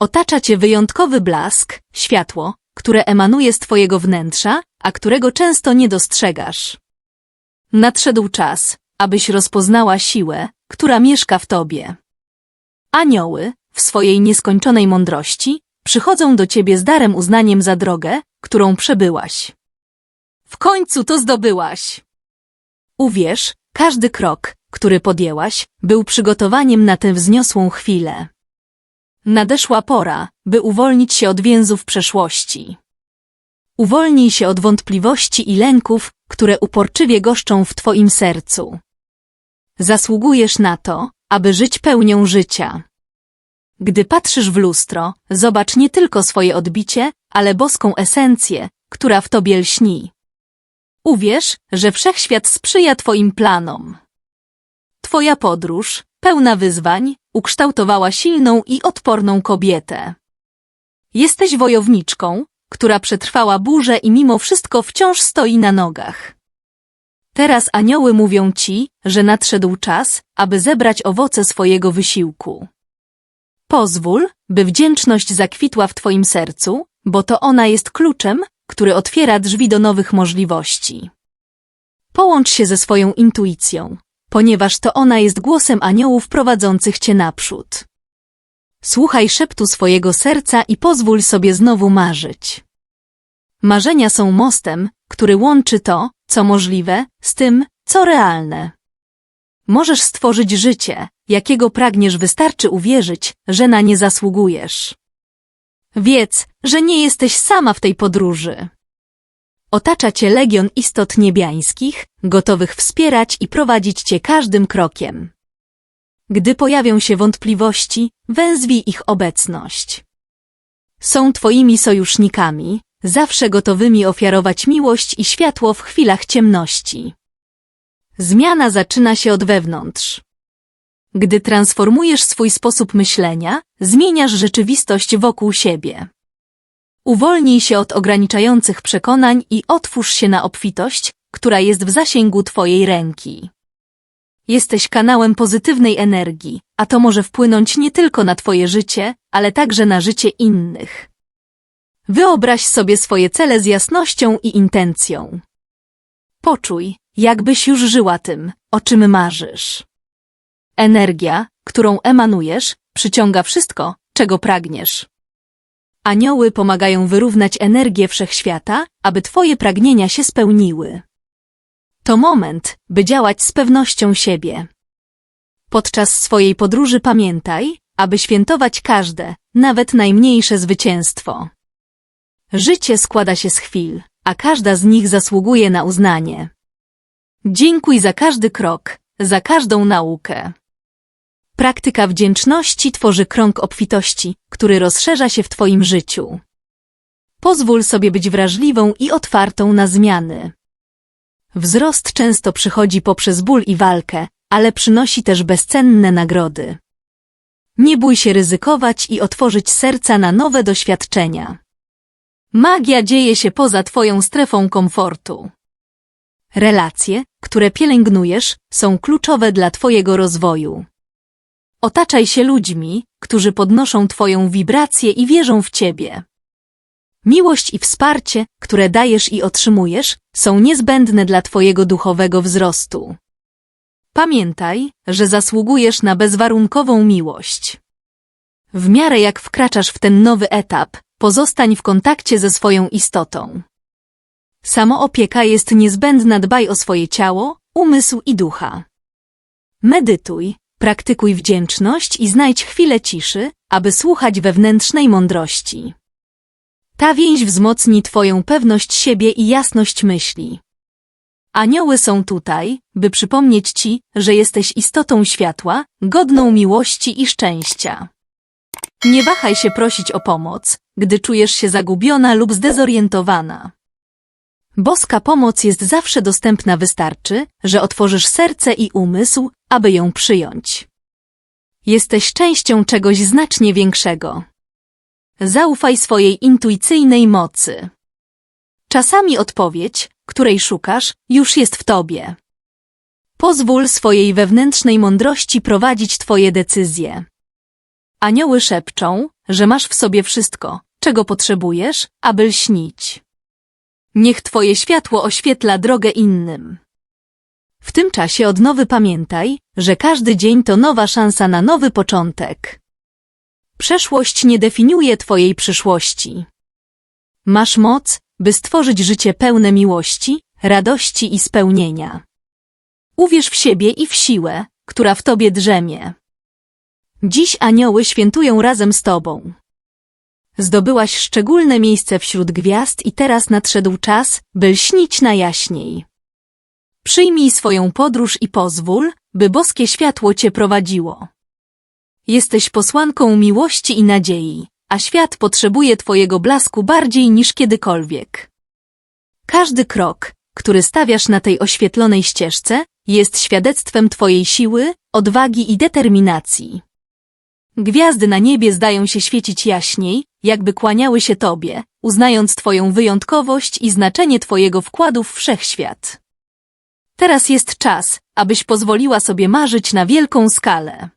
Otacza cię wyjątkowy blask, światło, które emanuje z twojego wnętrza, a którego często nie dostrzegasz. Nadszedł czas, abyś rozpoznała siłę, która mieszka w tobie. Anioły, w swojej nieskończonej mądrości, przychodzą do ciebie z darem uznaniem za drogę, którą przebyłaś. W końcu to zdobyłaś! Uwierz, każdy krok, który podjęłaś, był przygotowaniem na tę wzniosłą chwilę. Nadeszła pora, by uwolnić się od więzów przeszłości. Uwolnij się od wątpliwości i lęków, które uporczywie goszczą w twoim sercu. Zasługujesz na to, aby żyć pełnią życia. Gdy patrzysz w lustro, zobacz nie tylko swoje odbicie, ale boską esencję, która w tobie lśni. Uwierz, że wszechświat sprzyja twoim planom. Twoja podróż, pełna wyzwań, ukształtowała silną i odporną kobietę. Jesteś wojowniczką, która przetrwała burzę i mimo wszystko wciąż stoi na nogach. Teraz anioły mówią ci, że nadszedł czas, aby zebrać owoce swojego wysiłku. Pozwól, by wdzięczność zakwitła w twoim sercu, bo to ona jest kluczem, który otwiera drzwi do nowych możliwości. Połącz się ze swoją intuicją, ponieważ to ona jest głosem aniołów prowadzących cię naprzód. Słuchaj szeptu swojego serca i pozwól sobie znowu marzyć. Marzenia są mostem, który łączy to, co możliwe, z tym, co realne. Możesz stworzyć życie, jakiego pragniesz, wystarczy uwierzyć, że na nie zasługujesz. Wiedz, że nie jesteś sama w tej podróży. Otacza cię legion istot niebiańskich, gotowych wspierać i prowadzić cię każdym krokiem. Gdy pojawią się wątpliwości, węzwij ich obecność. Są twoimi sojusznikami, zawsze gotowymi ofiarować miłość i światło w chwilach ciemności. Zmiana zaczyna się od wewnątrz. Gdy transformujesz swój sposób myślenia, zmieniasz rzeczywistość wokół siebie. Uwolnij się od ograniczających przekonań i otwórz się na obfitość, która jest w zasięgu Twojej ręki. Jesteś kanałem pozytywnej energii, a to może wpłynąć nie tylko na Twoje życie, ale także na życie innych. Wyobraź sobie swoje cele z jasnością i intencją. Poczuj, jakbyś już żyła tym, o czym marzysz. Energia, którą emanujesz, przyciąga wszystko, czego pragniesz. Anioły pomagają wyrównać energię wszechświata, aby twoje pragnienia się spełniły. To moment, by działać z pewnością siebie. Podczas swojej podróży pamiętaj, aby świętować każde, nawet najmniejsze zwycięstwo. Życie składa się z chwil, a każda z nich zasługuje na uznanie. Dziękuj za każdy krok, za każdą naukę. Praktyka wdzięczności tworzy krąg obfitości, który rozszerza się w Twoim życiu. Pozwól sobie być wrażliwą i otwartą na zmiany. Wzrost często przychodzi poprzez ból i walkę, ale przynosi też bezcenne nagrody. Nie bój się ryzykować i otworzyć serca na nowe doświadczenia. Magia dzieje się poza Twoją strefą komfortu. Relacje, które pielęgnujesz, są kluczowe dla Twojego rozwoju. Otaczaj się ludźmi, którzy podnoszą Twoją wibrację i wierzą w Ciebie. Miłość i wsparcie, które dajesz i otrzymujesz, są niezbędne dla Twojego duchowego wzrostu. Pamiętaj, że zasługujesz na bezwarunkową miłość. W miarę jak wkraczasz w ten nowy etap, pozostań w kontakcie ze swoją istotą. Samoopieka jest niezbędna, dbaj o swoje ciało, umysł i ducha. Medytuj, praktykuj wdzięczność i znajdź chwilę ciszy, aby słuchać wewnętrznej mądrości. Ta więź wzmocni Twoją pewność siebie i jasność myśli. Anioły są tutaj, by przypomnieć Ci, że jesteś istotą światła, godną miłości i szczęścia. Nie wahaj się prosić o pomoc, gdy czujesz się zagubiona lub zdezorientowana. Boska pomoc jest zawsze dostępna, wystarczy, że otworzysz serce i umysł, aby ją przyjąć. Jesteś częścią czegoś znacznie większego. Zaufaj swojej intuicyjnej mocy. Czasami odpowiedź, której szukasz, już jest w tobie. Pozwól swojej wewnętrznej mądrości prowadzić twoje decyzje. Anioły szepczą, że masz w sobie wszystko, czego potrzebujesz, aby lśnić. Niech Twoje światło oświetla drogę innym. W tym czasie od nowy pamiętaj, że każdy dzień to nowa szansa na nowy początek. Przeszłość nie definiuje Twojej przyszłości. Masz moc, by stworzyć życie pełne miłości, radości i spełnienia. Uwierz w siebie i w siłę, która w Tobie drzemie. Dziś anioły świętują razem z Tobą. Zdobyłaś szczególne miejsce wśród gwiazd i teraz nadszedł czas, by lśnić najjaśniej. Przyjmij swoją podróż i pozwól, by boskie światło Cię prowadziło. Jesteś posłanką miłości i nadziei, a świat potrzebuje Twojego blasku bardziej niż kiedykolwiek. Każdy krok, który stawiasz na tej oświetlonej ścieżce, jest świadectwem Twojej siły, odwagi i determinacji. Gwiazdy na niebie zdają się świecić jaśniej, jakby kłaniały się Tobie, uznając Twoją wyjątkowość i znaczenie Twojego wkładu w wszechświat. Teraz jest czas, abyś pozwoliła sobie marzyć na wielką skalę.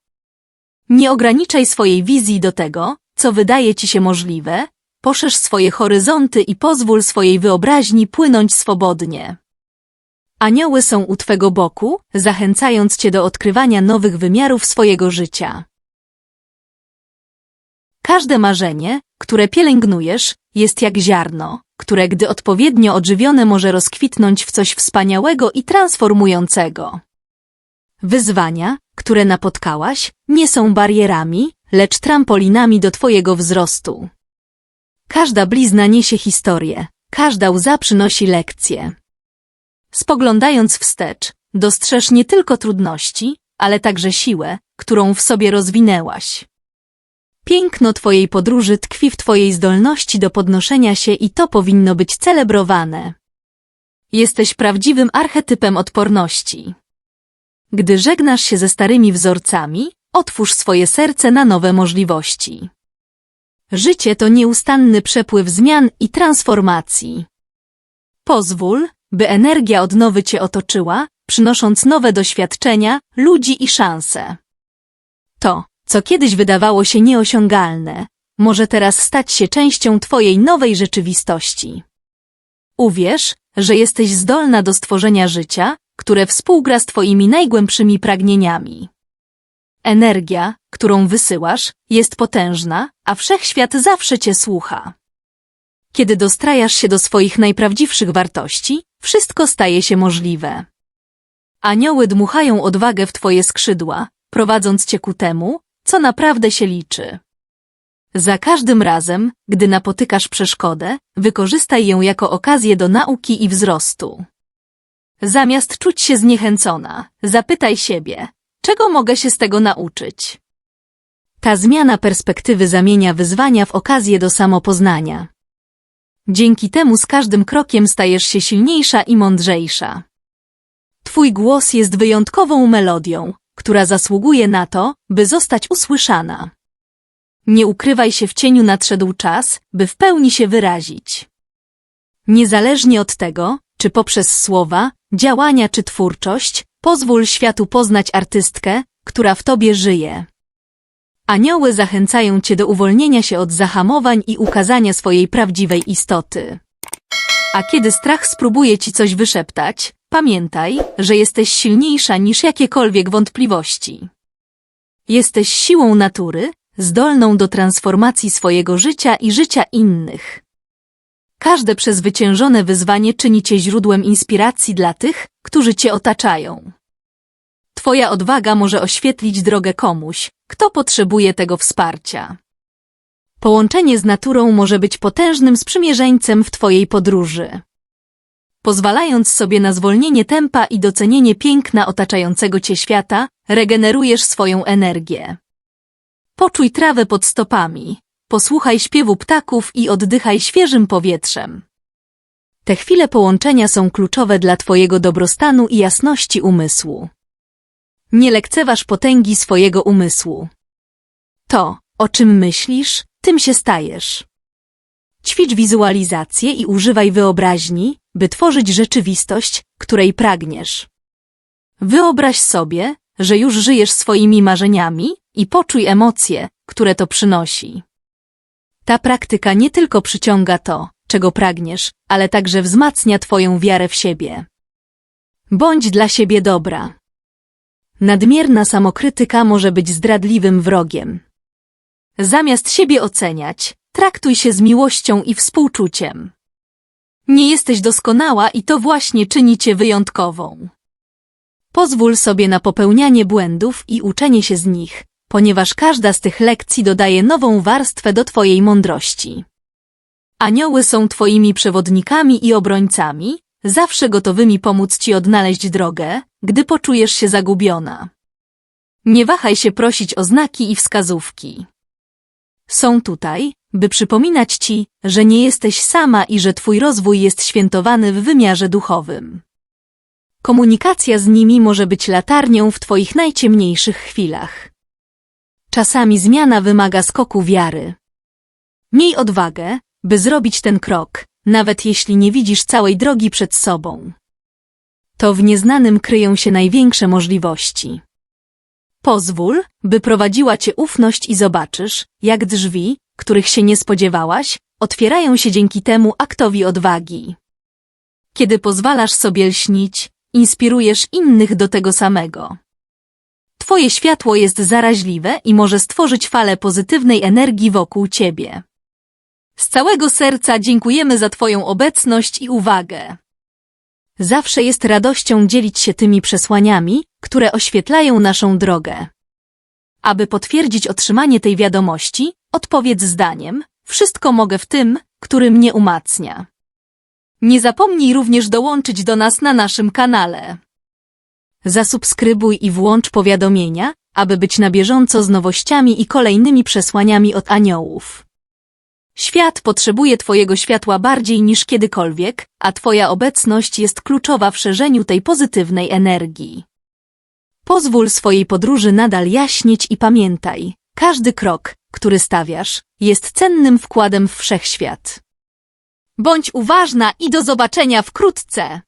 Nie ograniczaj swojej wizji do tego, co wydaje ci się możliwe, poszerz swoje horyzonty i pozwól swojej wyobraźni płynąć swobodnie. Anioły są u Twego boku, zachęcając Cię do odkrywania nowych wymiarów swojego życia. Każde marzenie, które pielęgnujesz, jest jak ziarno, które gdy odpowiednio odżywione może rozkwitnąć w coś wspaniałego i transformującego. Wyzwania, które napotkałaś, nie są barierami, lecz trampolinami do Twojego wzrostu. Każda blizna niesie historię, każda łza przynosi lekcje. Spoglądając wstecz, dostrzeż nie tylko trudności, ale także siłę, którą w sobie rozwinęłaś. Piękno Twojej podróży tkwi w Twojej zdolności do podnoszenia się i to powinno być celebrowane. Jesteś prawdziwym archetypem odporności. Gdy żegnasz się ze starymi wzorcami, otwórz swoje serce na nowe możliwości. Życie to nieustanny przepływ zmian i transformacji. Pozwól, by energia odnowy Cię otoczyła, przynosząc nowe doświadczenia, ludzi i szanse. To, co kiedyś wydawało się nieosiągalne, może teraz stać się częścią Twojej nowej rzeczywistości. Uwierz, że jesteś zdolna do stworzenia życia, które współgra z Twoimi najgłębszymi pragnieniami. Energia, którą wysyłasz, jest potężna, a wszechświat zawsze Cię słucha. Kiedy dostrajasz się do swoich najprawdziwszych wartości, wszystko staje się możliwe. Anioły dmuchają odwagę w Twoje skrzydła, prowadząc Cię ku temu, co naprawdę się liczy. Za każdym razem, gdy napotykasz przeszkodę, wykorzystaj ją jako okazję do nauki i wzrostu. Zamiast czuć się zniechęcona, zapytaj siebie, czego mogę się z tego nauczyć? Ta zmiana perspektywy zamienia wyzwania w okazję do samopoznania. Dzięki temu z każdym krokiem stajesz się silniejsza i mądrzejsza. Twój głos jest wyjątkową melodią, która zasługuje na to, by zostać usłyszana. Nie ukrywaj się w cieniu nadszedł czas, by w pełni się wyrazić. Niezależnie od tego, czy poprzez słowa, działania czy twórczość, pozwól światu poznać artystkę, która w tobie żyje. Anioły zachęcają cię do uwolnienia się od zahamowań i ukazania swojej prawdziwej istoty. A kiedy strach spróbuje ci coś wyszeptać, pamiętaj, że jesteś silniejsza niż jakiekolwiek wątpliwości. Jesteś siłą natury, zdolną do transformacji swojego życia i życia innych. Każde przezwyciężone wyzwanie czyni cię źródłem inspiracji dla tych, którzy cię otaczają. Twoja odwaga może oświetlić drogę komuś, kto potrzebuje tego wsparcia. Połączenie z naturą może być potężnym sprzymierzeńcem w Twojej podróży. Pozwalając sobie na zwolnienie tempa i docenienie piękna otaczającego Cię świata, regenerujesz swoją energię. Poczuj trawę pod stopami, posłuchaj śpiewu ptaków i oddychaj świeżym powietrzem. Te chwile połączenia są kluczowe dla Twojego dobrostanu i jasności umysłu. Nie lekceważ potęgi swojego umysłu. To, o czym myślisz, tym się stajesz. Ćwicz wizualizację i używaj wyobraźni, by tworzyć rzeczywistość, której pragniesz. Wyobraź sobie, że już żyjesz swoimi marzeniami i poczuj emocje, które to przynosi. Ta praktyka nie tylko przyciąga to, czego pragniesz, ale także wzmacnia Twoją wiarę w siebie. Bądź dla siebie dobra. Nadmierna samokrytyka może być zdradliwym wrogiem. Zamiast siebie oceniać, traktuj się z miłością i współczuciem. Nie jesteś doskonała i to właśnie czyni cię wyjątkową. Pozwól sobie na popełnianie błędów i uczenie się z nich, ponieważ każda z tych lekcji dodaje nową warstwę do Twojej mądrości. Anioły są Twoimi przewodnikami i obrońcami, zawsze gotowymi pomóc Ci odnaleźć drogę, gdy poczujesz się zagubiona. Nie wahaj się prosić o znaki i wskazówki. Są tutaj, by przypominać Ci, że nie jesteś sama i że Twój rozwój jest świętowany w wymiarze duchowym. Komunikacja z nimi może być latarnią w Twoich najciemniejszych chwilach. Czasami zmiana wymaga skoku wiary. Miej odwagę, by zrobić ten krok, nawet jeśli nie widzisz całej drogi przed sobą. To w nieznanym kryją się największe możliwości. Pozwól, by prowadziła cię ufność i zobaczysz, jak drzwi, których się nie spodziewałaś, otwierają się dzięki temu aktowi odwagi. Kiedy pozwalasz sobie lśnić, inspirujesz innych do tego samego. Twoje światło jest zaraźliwe i może stworzyć falę pozytywnej energii wokół ciebie. Z całego serca dziękujemy za Twoją obecność i uwagę. Zawsze jest radością dzielić się tymi przesłaniami, które oświetlają naszą drogę. Aby potwierdzić otrzymanie tej wiadomości, odpowiedz zdaniem: Wszystko mogę w tym, który mnie umacnia. Nie zapomnij również dołączyć do nas na naszym kanale. Zasubskrybuj i włącz powiadomienia, aby być na bieżąco z nowościami i kolejnymi przesłaniami od aniołów. Świat potrzebuje Twojego światła bardziej niż kiedykolwiek, a Twoja obecność jest kluczowa w szerzeniu tej pozytywnej energii. Pozwól swojej podróży nadal jaśnieć i pamiętaj, każdy krok, który stawiasz, jest cennym wkładem w wszechświat. Bądź uważna i do zobaczenia wkrótce!